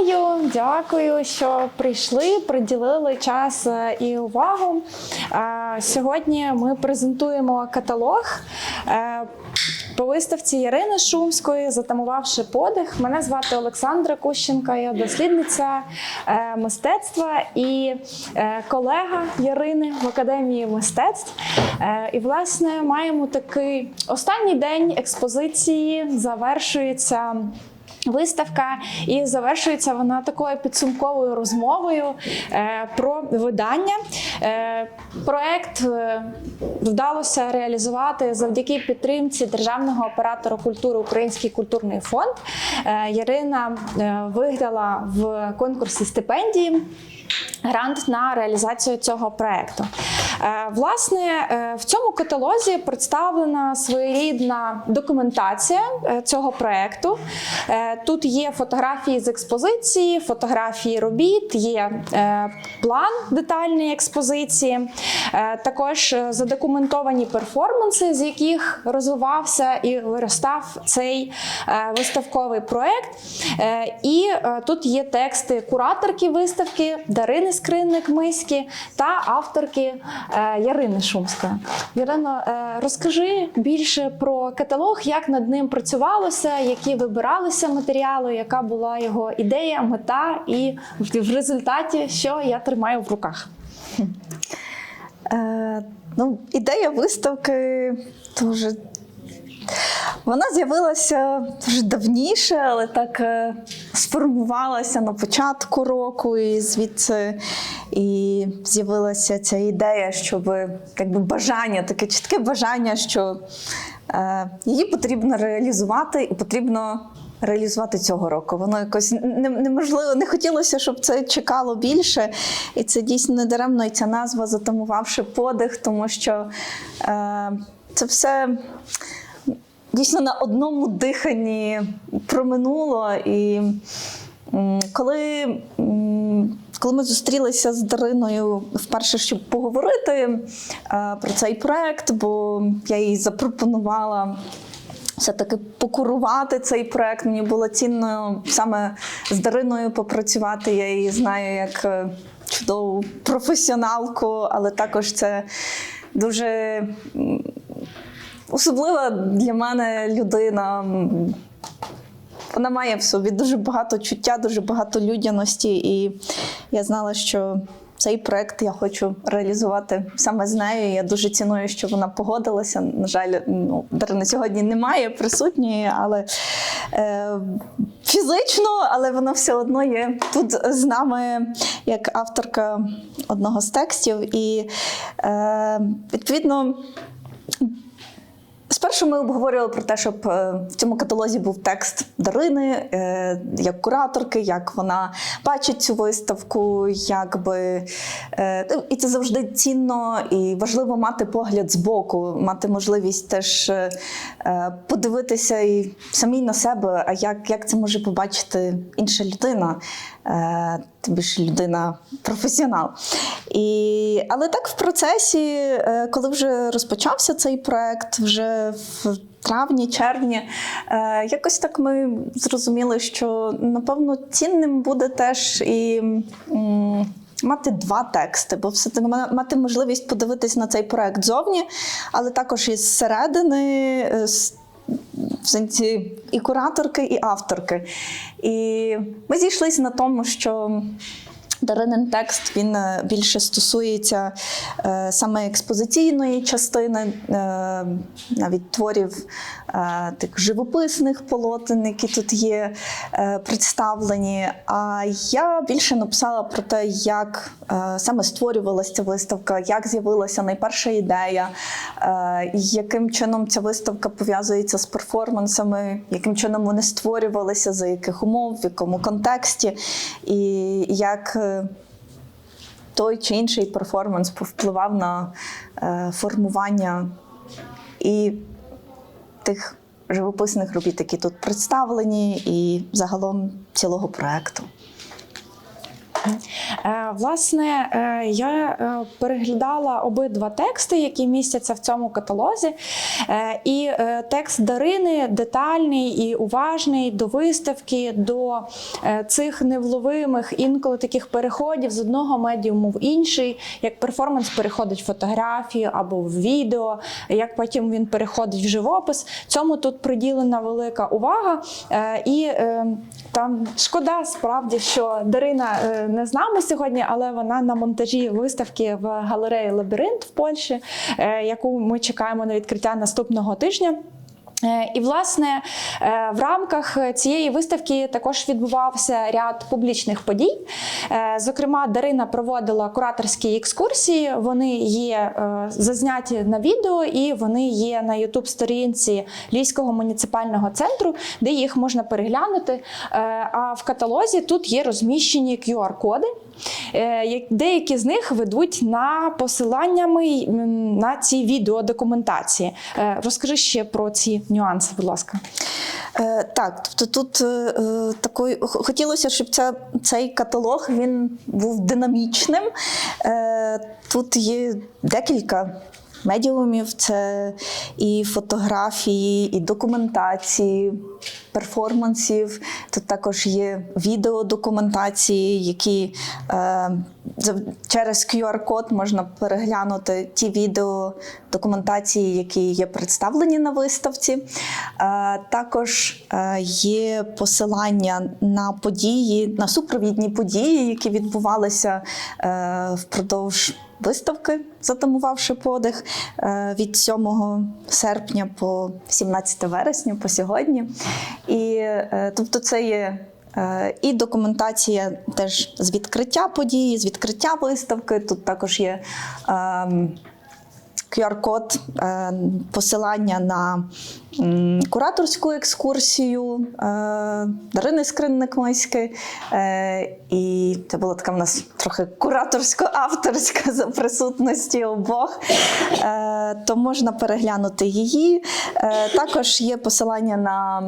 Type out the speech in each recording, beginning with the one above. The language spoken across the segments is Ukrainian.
Вітаю, дякую, що прийшли, приділили час е, і увагу. Е, Сьогодні ми презентуємо каталог е, по виставці Ярини Шумської, затамувавши подих. Мене звати Олександра Кущенка, я дослідниця мистецтва і колега Ярини в Академії мистецтв. І, власне, маємо такий останній день експозиції, завершується. Виставка і завершується вона такою підсумковою розмовою е, про видання. Е, проект е, вдалося реалізувати завдяки підтримці державного оператора культури Український культурний фонд. Ярина е, виграла в конкурсі стипендії. Грант на реалізацію цього проекту. Е, Власне, е, в цьому каталозі представлена своєрідна документація е, цього проекту. Тут є фотографії з експозиції, фотографії робіт, є план детальної експозиції, також задокументовані перформанси, з яких розвивався і виростав цей виставковий проект. І тут є тексти кураторки виставки Дарини Скринник Миськи та авторки Ярини Шумської. Ярино, е, розкажи більше про каталог, як над ним працювалося, які вибиралися матеріали, яка була його ідея, мета, і в в результаті, що я тримаю в руках. Е, ну, ідея виставки дуже. Вона з'явилася дуже давніше, але так е, сформувалася на початку року, і звідси і з'явилася ця ідея, щоб якби бажання, таке чітке бажання, що е, її потрібно реалізувати і потрібно реалізувати цього року. Воно якось неможливо, не хотілося, щоб це чекало більше. І це дійсно не даремно, і ця назва затамувавши подих, тому що е, це все дійсно на одному диханні проминуло. І коли, коли ми зустрілися з Дариною вперше, щоб поговорити е, про цей проект, бо я їй запропонувала. Все-таки покурувати цей проект. Мені було цінно саме з Дариною попрацювати. Я її знаю як е, чудову професіоналку, але також це дуже особлива для мене людина. Вона має в собі дуже багато чуття, дуже багато людяності, і я знала, що цей проект я хочу реалізувати саме з нею. Я дуже ціную, що вона погодилася. На жаль, ну, Дарини сьогодні немає присутньої, але е, фізично, але вона все одно є тут з нами як авторка одного з текстів. І е, відповідно. Спершу ми обговорювали про те, щоб е, в цьому каталозі був текст Дарини е, як кураторки, як вона бачить цю виставку, якби е, ну, і це завжди цінно і важливо мати погляд збоку, мати можливість теж подивитися і самій на себе, а як, як це може побачити інша людина. Тим більше людина професіонал. І, але так в процесі, коли вже розпочався цей проект, вже в травні, червні, е, якось так ми зрозуміли, що напевно цінним буде теж і. Мати два тексти, бо все таки мати можливість подивитись на цей проект зовні, але також і зсередини, е, в сенсі і кураторки, і авторки. І ми зійшлися на тому, що Даринин текст він е, більше стосується е, саме експозиційної частини, е, навіть творів тих живописних полотен, які тут є представлені. А я більше написала про те, як саме створювалася ця виставка, як з'явилася найперша ідея, яким чином ця виставка пов'язується з перформансами, яким чином вони створювалися, за яких умов, в якому контексті, і як той чи інший перформанс повпливав на е, формування і тих живописних робіт, які тут представлені, і загалом цілого проекту. Е, Власне, е, я е, переглядала обидва тексти, які містяться в цьому каталозі. І текст Дарини детальний і уважний до виставки, до цих невловимих інколи таких переходів з одного медіуму в інший, як перформанс переходить в фотографію або в відео, як потім він переходить в живопис. Цьому тут приділена велика увага. І там шкода справді, що Дарина е, не з нами сьогодні, але вона на монтажі виставки в галереї Лабіринт в Польщі, е, яку ми чекаємо на відкриття наступного тижня. Е, І, власне, е, в рамках цієї виставки також відбувався ряд публічних подій. Е, Зокрема, Дарина проводила кураторські екскурсії. Вони є зазняті на відео, і вони є на Ютуб-сторінці Львівського муніципального центру, де їх можна переглянути. А в каталозі тут є розміщені QR-коди. Е, як- Деякі з них ведуть на посиланнями на ці відеодокументації. Е, Розкажи ще про ці нюанси, будь ласка. Е, так, тобто тут е, хотілося, щоб ця, цей каталог він був динамічним. Тут є декілька медіумів: це і фотографії, і документації, перформансів. Тут також є відеодокументації, які е, через QR-код можна переглянути ті відео документації, які є представлені на виставці. Е, Також е, є посилання на події, на супровідні події, які відбувалися е, впродовж виставки, затамувавши подих е, від 7 серпня по 17 вересня по сьогодні. І е, тобто це є. Е, І документація теж з відкриття події, з відкриття виставки. Тут також є ем, QR-код, е, посилання на кураторську екскурсію е, Дарини Скринник-Миськи. Е, І це була така в нас трохи кураторсько-авторська за присутності обох. То можна переглянути її. Також є посилання на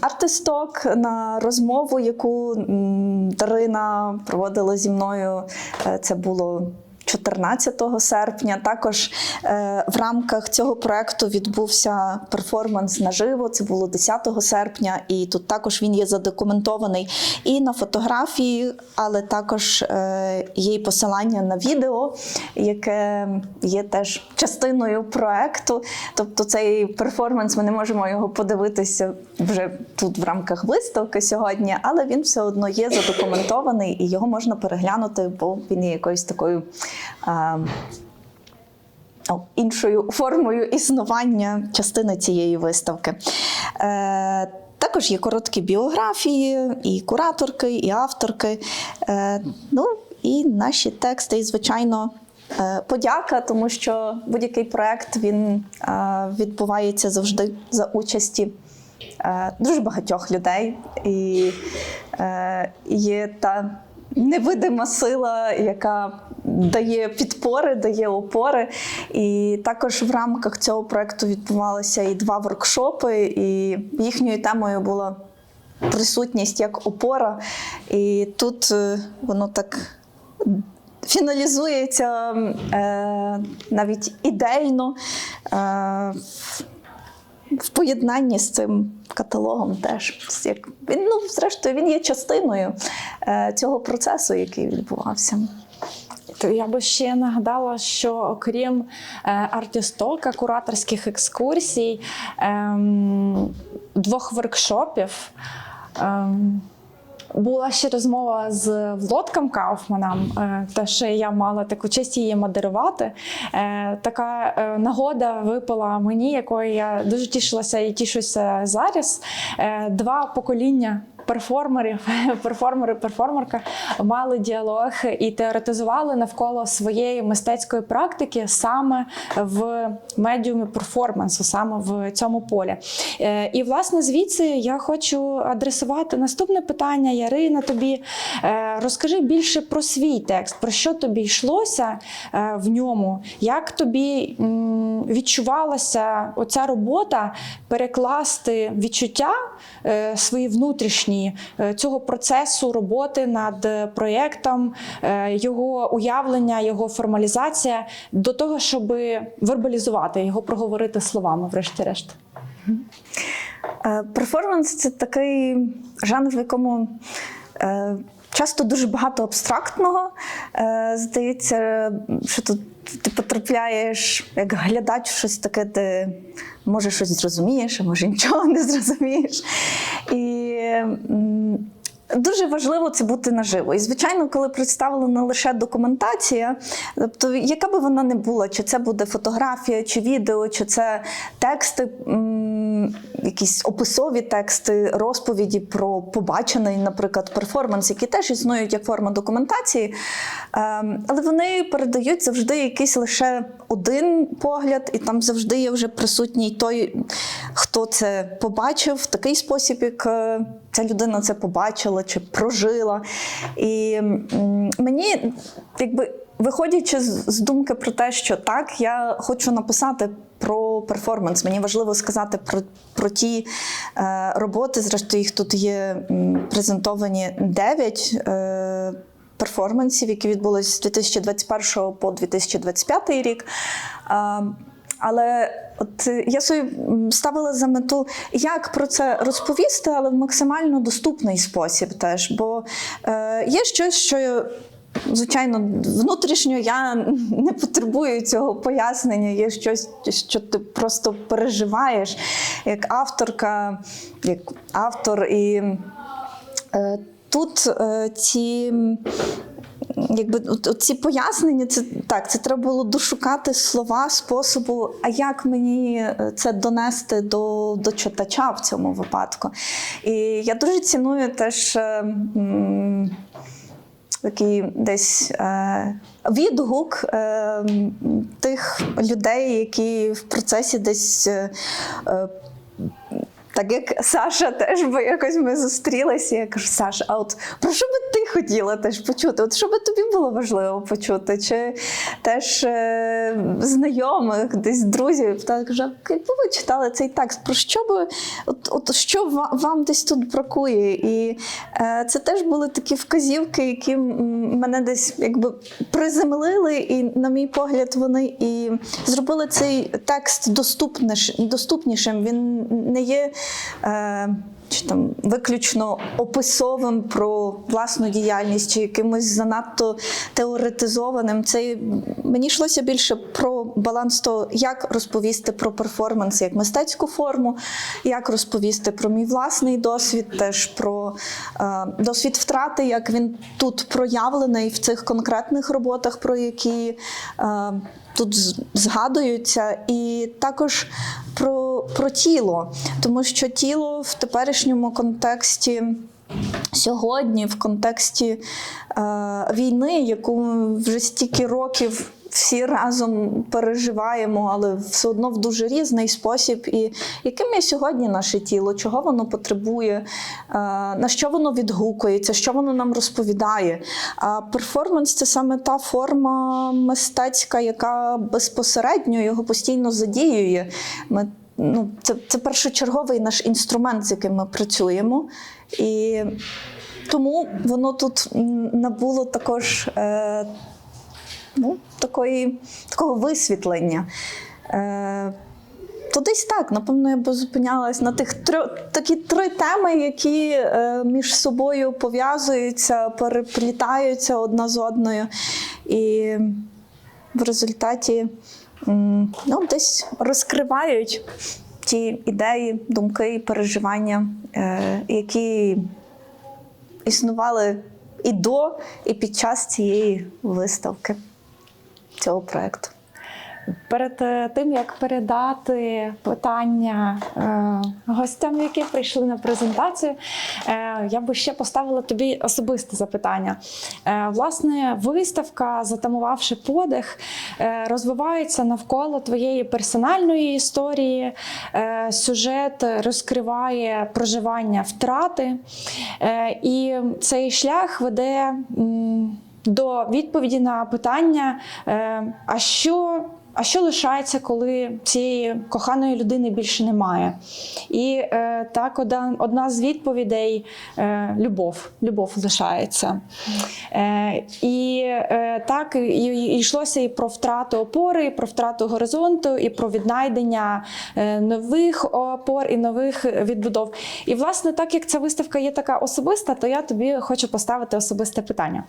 артисток, на розмову, яку Дарина проводила зі мною. Це було 14 серпня. Також е, в рамках цього проекту відбувся перформанс наживо. Це було 10 серпня, і тут також він є задокументований і на фотографії, але також е, є і посилання на відео, яке є теж частиною проекту. Тобто цей перформанс ми не можемо його подивитися вже тут в рамках виставки сьогодні, але він все одно є задокументований і його можна переглянути, бо він є якоюсь такою. Ну, Іншою формою існування частини цієї виставки. Е, також є короткі біографії, і кураторки, і авторки. Е, ну і наші тексти, і, звичайно, е, подяка, тому що будь-який проект він відбувається завжди за участі дуже багатьох людей. І є та невидима сила, яка дає підпори, дає опори. І також в рамках цього проекту відбувалися і два воркшопи, і їхньою темою була присутність як опора. І тут е, воно так. Фіналізується е, навіть ідейно е, в поєднанні з цим каталогом теж. Він, ну, зрештою, він є частиною е, цього процесу, який відбувався. Я би ще нагадала, що окрім е, артістолка, кураторських екскурсій, ем, двох воркшопів. Ем, була ще розмова з Влодком Кауфманом, е, те, що я мала таку честь її модерувати. Е, Така нагода випала мені, якою я дуже тішилася і тішуся зараз. Два покоління. Перформерів, перформери, перформерка мали діалог і теоретизували навколо своєї мистецької практики саме в медіумі перформансу, саме в цьому полі. Е, І власне звідси я хочу адресувати наступне питання. Ярина, тобі Е, розкажи більше про свій текст, про що тобі йшлося е, в ньому, як тобі відчувалася оця робота перекласти відчуття свої внутрішні внутрішній е, цього процесу роботи над проєктом, е, його уявлення, його формалізація до того, щоб вербалізувати його, проговорити словами, врешті-решт. Е, Перформанс це такий жанр, в якому часто дуже багато абстрактного. Е, Здається, що тут ти потрапляєш як глядач щось таке, ти може щось зрозумієш, а може нічого не зрозумієш. І Дуже важливо це бути наживо. І, звичайно, коли представлена лише документація, тобто, яка би вона не була, чи це буде фотографія, чи відео, чи це тексти, якісь описові тексти, розповіді про побачений, наприклад, перформанс, які теж існують як форма документації, ем, але вони передають завжди якийсь лише один погляд, і там завжди є вже присутній той, хто це побачив в такий спосіб, як е, ця людина це побачила чи прожила. І мені, якби виходячи з, думки про те, що так, я хочу написати. Про перформанс. Мені важливо сказати про, про ті е, роботи. Зрештою, їх тут є презентовані 9 е, перформансів, які відбулись з 2021 по 2025 рік. Е, але от е, я собі ставила за мету, як про це розповісти, але в максимально доступний спосіб теж. Бо е, є щось, що. Звичайно, внутрішньо я не потребую цього пояснення. Є щось, що ти просто переживаєш як авторка, як автор. І е, тут е, ці Якби ці пояснення, це так, це треба було дошукати слова, способу, а як мені е, це донести до, до читача в цьому випадку. І я дуже ціную теж. е, м, Такий десь е, відгук е, тих людей, які в процесі десь е, е, так як Саша теж, бо якось ми зустрілися, я кажу, Саша, а от про що би ти хотіла теж почути? От що би тобі було важливо почути? Чи теж е, знайомих, десь друзів? Та кажу, якби ви читали цей текст, про що би, от, от що ва- вам десь тут бракує? І е, це теж були такі вказівки, які мене десь якби приземлили, і, на мій погляд, вони і зробили цей текст доступнішим. Він не є е, чи там виключно описовим про власну діяльність, чи якимось занадто теоретизованим. Це мені йшлося більше про баланс того, як розповісти про перформанс як мистецьку форму, як розповісти про мій власний досвід, теж про е, досвід втрати, як він тут проявлений в цих конкретних роботах, про які е, тут згадуються, і також про, про тіло, тому що тіло в теперішньому контексті. Сьогодні, в контексті е, війни, яку вже стільки років всі разом переживаємо, але все одно в дуже різний спосіб. І яким є сьогодні наше тіло, чого воно потребує, е, на що воно відгукується, що воно нам розповідає. А перформанс це саме та форма мистецька, яка безпосередньо його постійно задіює. Ми ну, це, це першочерговий наш інструмент, з яким ми працюємо. І тому воно тут набуло також е, ну, такої, такого висвітлення. Е, то десь так, напевно, я б зупинялась на тих трьох такі три теми, які е, між собою пов'язуються, переплітаються одна з одною. І в результаті м, ну, десь розкривають ті ідеї, думки і переживання, е, які існували і до, і під час цієї виставки цього проєкту. Перед е, тим як передати питання е, гостям, які прийшли на презентацію, е, я би ще поставила тобі особисте запитання. Власне, виставка, затамувавши подих, розвивається навколо твоєї персональної історії. Сюжет розкриває проживання втрати, і цей шлях веде. До відповіді на питання, е, а що а що лишається, коли цієї коханої людини більше немає? І е, так, одна, одна з відповідей е, любов. Любов лишається. Е, і е, так, і, і йшлося і про втрату опори, і про втрату горизонту, і про віднайдення е, нових опор і нових відбудов. І, власне, так як ця виставка є така особиста, то я тобі хочу поставити особисте питання.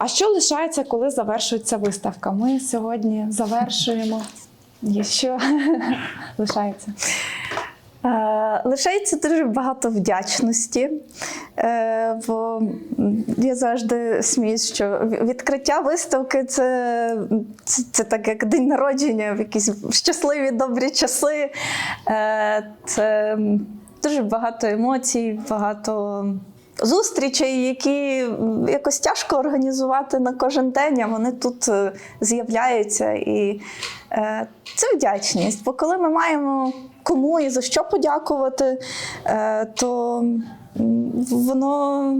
А що лишається, коли завершується виставка? Ми сьогодні завершуємо. І що лишається? Е, Лишається дуже багато вдячності, Е, бо я завжди сміюсь, що відкриття виставки це, це, це так як день народження в якісь щасливі добрі часи. Е, Це дуже багато емоцій, багато. Зустрічей, які якось тяжко організувати на кожен день, а вони тут е, з'являються. І е, це вдячність. Бо коли ми маємо кому і за що подякувати, е, то воно,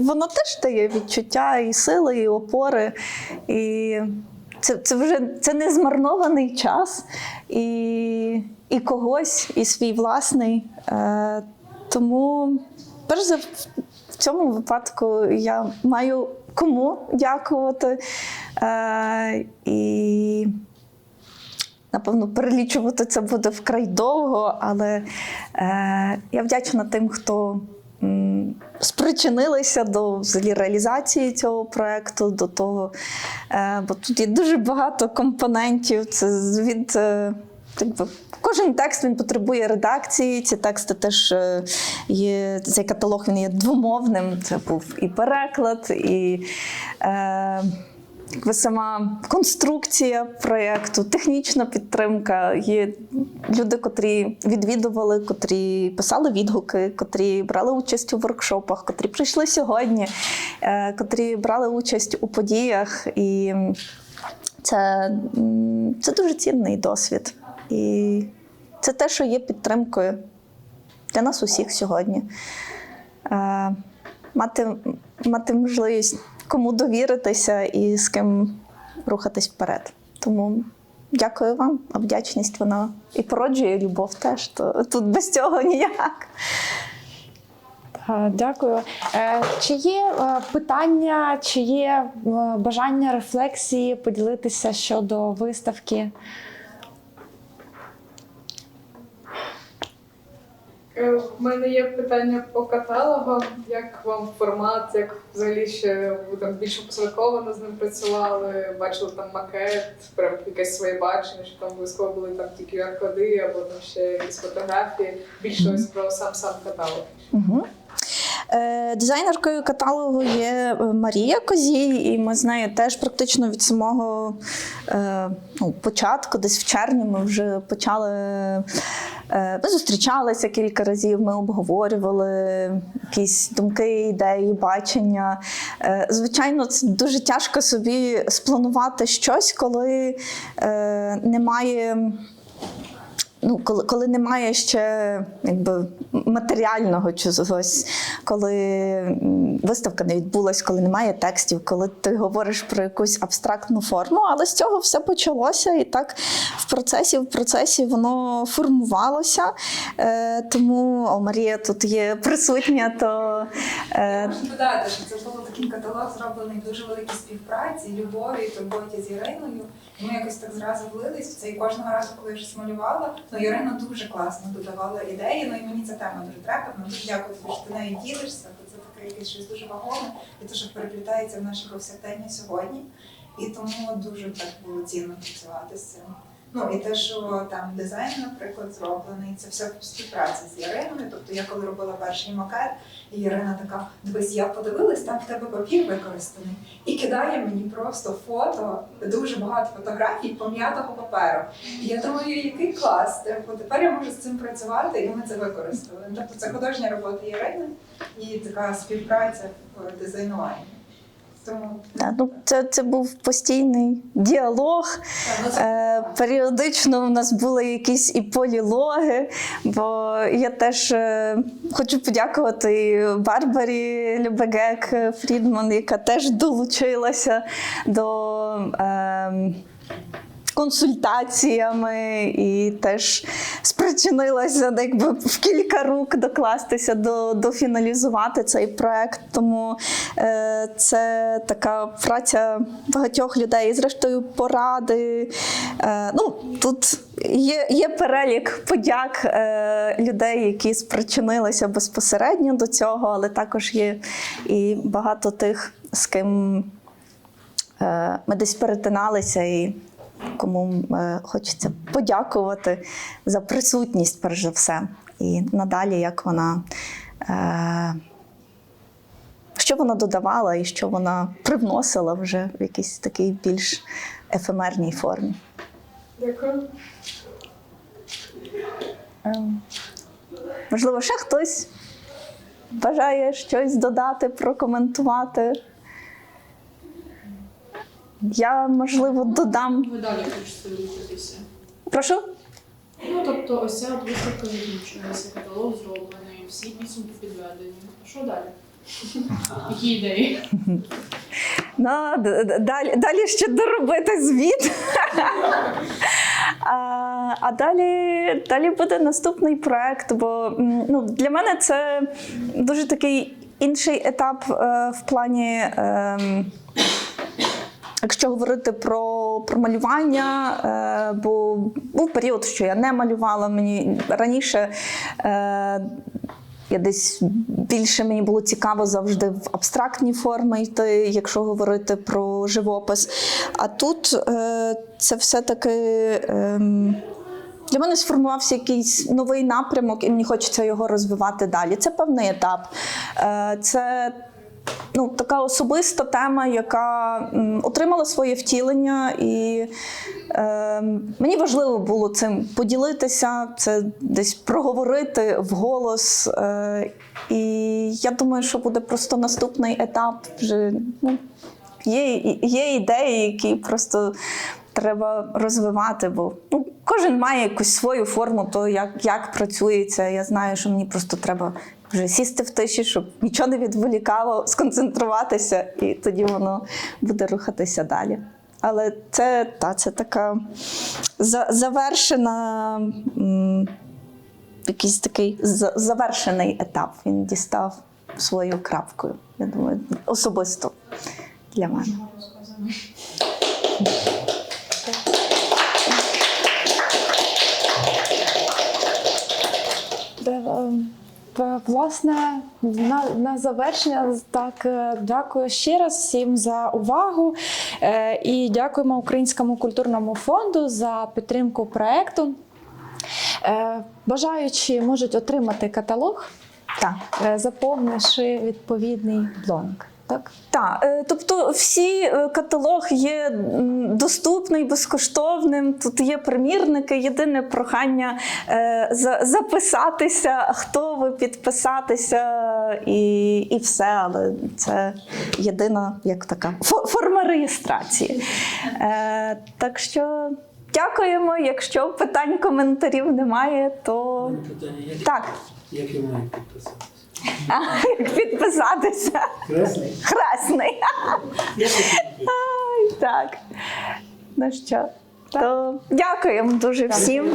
воно теж дає відчуття і сили, і опори. І це, це вже це не змарнований час і, і когось, і свій власний. Е, тому, перш за в цьому випадку я маю кому дякувати. Е, і Напевно, перелічувати це буде вкрай довго, але е, я вдячна тим, хто спричинилися до взагалі, реалізації цього проєкту, до того, е, бо тут є дуже багато компонентів. Це від е, якби, Кожен текст він потребує редакції. Ці тексти теж е, є. Цей каталог він є двомовним. Це був і переклад, і е, сама конструкція проєкту, технічна підтримка. Є люди, котрі відвідували, котрі писали відгуки, котрі брали участь у воркшопах, котрі прийшли сьогодні, е, котрі брали участь у подіях. І це, це дуже цінний досвід. І це те, що є підтримкою для нас усіх сьогодні. Е, мати, мати можливість кому довіритися і з ким рухатись вперед. Тому дякую вам, а вдячність вона і породжує любов теж. То тут без цього ніяк. Е, Дякую. Е, Чи є е, питання, чи є бажання рефлексії поділитися щодо виставки? Е, В мене є питання по каталогам. Як вам формат, як взагалі ще ви там більш опосередковано з ним працювали, бачили там макет, прям якесь своє бачення, що там обов'язково були там ті QR-коди або там ще якісь фотографії. Більше ось про сам сам каталог. Угу. Е, Дизайнеркою каталогу є е, Марія Козій, і ми з нею теж практично від самого е, ну, початку, десь в червні, ми вже почали. Ми зустрічалися кілька разів, ми обговорювали якісь думки, ідеї, бачення. Звичайно, це дуже тяжко собі спланувати щось, коли немає ну, коли, коли немає ще якби, матеріального чогось, коли виставка не відбулась, коли немає текстів, коли ти говориш про якусь абстрактну форму, але з цього все почалося, і так в процесі, в процесі воно формувалося. Е, тому о, Марія тут є присутня, то е, Можу додати, що це було такий каталог, зроблений в дуже великій співпраці, любові, турботі з Іриною. Ми якось так зразу влились в це. І кожного разу, коли я щось малювала, ну Ірина дуже класно додавала ідеї. Ну і мені ця тема дуже трепетна. Дуже дякую тобі, що ти нею ділишся, бо це таке якесь щось дуже вагоме, і те, що переплітається в нашій повсякденні сьогодні. І тому дуже так було цінно працювати з цим. Ну і те, що там дизайн, наприклад, зроблений, це все в співпраці з Іриною. Тобто я коли робила перший макет, і Ірина така: дивись, я подивилась, там в тебе папір використаний, і кидає мені просто фото, дуже багато фотографій пом'ятого паперу. І я думаю, який клас, типу, тепер я можу з цим працювати, і ми це використали. Тобто це художня робота Ірини і така співпраця в дизайнуванні. Да, ну, це, це був постійний діалог. ну, Е, періодично у нас були якісь і полілоги, бо я теж е, хочу подякувати Барбарі Любегек Фрідман, яка теж долучилася до. Е, консультаціями і теж спричинилася якби в кілька рук докластися до, дофіналізувати цей проект. Тому е, це така праця багатьох людей. І зрештою, поради. Е, ну, тут є, є перелік подяк е, людей, які спричинилися безпосередньо до цього, але також є і багато тих, з ким е, ми десь перетиналися і кому е, хочеться подякувати за присутність, перш за все. І надалі, як вона. Е, що вона додавала і що вона привносила вже в якійсь такій більш ефемерній формі. Дякую. Ем, Можливо, ще хтось бажає щось додати, прокоментувати. Я, можливо, додам. Ви далі хочете рухатися. Прошу. Ну, тобто, ось ця от виставка закінчилася, каталог зроблений, всі підсумки підведені. А що далі? Які ідеї? Ну, далі, далі ще доробити звіт. А, а далі, далі буде наступний проект, бо ну, для мене це дуже такий інший етап е, в плані. ем, Якщо говорити про, про малювання, е, бо був період, що я не малювала. Мені раніше е, я десь більше мені було цікаво завжди в абстрактні форми йти, якщо говорити про живопис. А тут е, це все-таки. ем, для мене сформувався якийсь новий напрямок, і мені хочеться його розвивати далі. Це певний етап. Е, Це ну, така особиста тема, яка отримала своє втілення, і е, мені важливо було цим поділитися, це десь проговорити вголос. Е, і я думаю, що буде просто наступний етап. Вже ну, є, є ідеї, які просто. Треба розвивати, бо ну, кожен має якусь свою форму, то як, як працюється. Я знаю, що мені просто треба вже сісти в тиші, щоб нічого не відволікало, сконцентруватися, і тоді воно буде рухатися далі. Але це, та, це така за, завершена, м, якийсь такий завершений етап. Він дістав свою крапкою. Я думаю, особисто для мене. Власне, на, на завершення так е, дякую ще раз всім за увагу е, і дякуємо Українському культурному фонду за підтримку проекту. Е, Бажаючі можуть отримати каталог, Так. е, заповнивши відповідний бланк. Так? Так, е, тобто всі е, каталог є доступний, безкоштовним. Тут є примірники. Єдине прохання е, записатися, хто ви підписатися, і, і все. Але це єдина як така форма реєстрації. Так що дякуємо. Якщо питань, коментарів немає, то Питання, як, так, як я маю підписатися? А, як підписатися. Красний? Хресний. Так Ай, так. Ну що, то дякуємо дуже всім.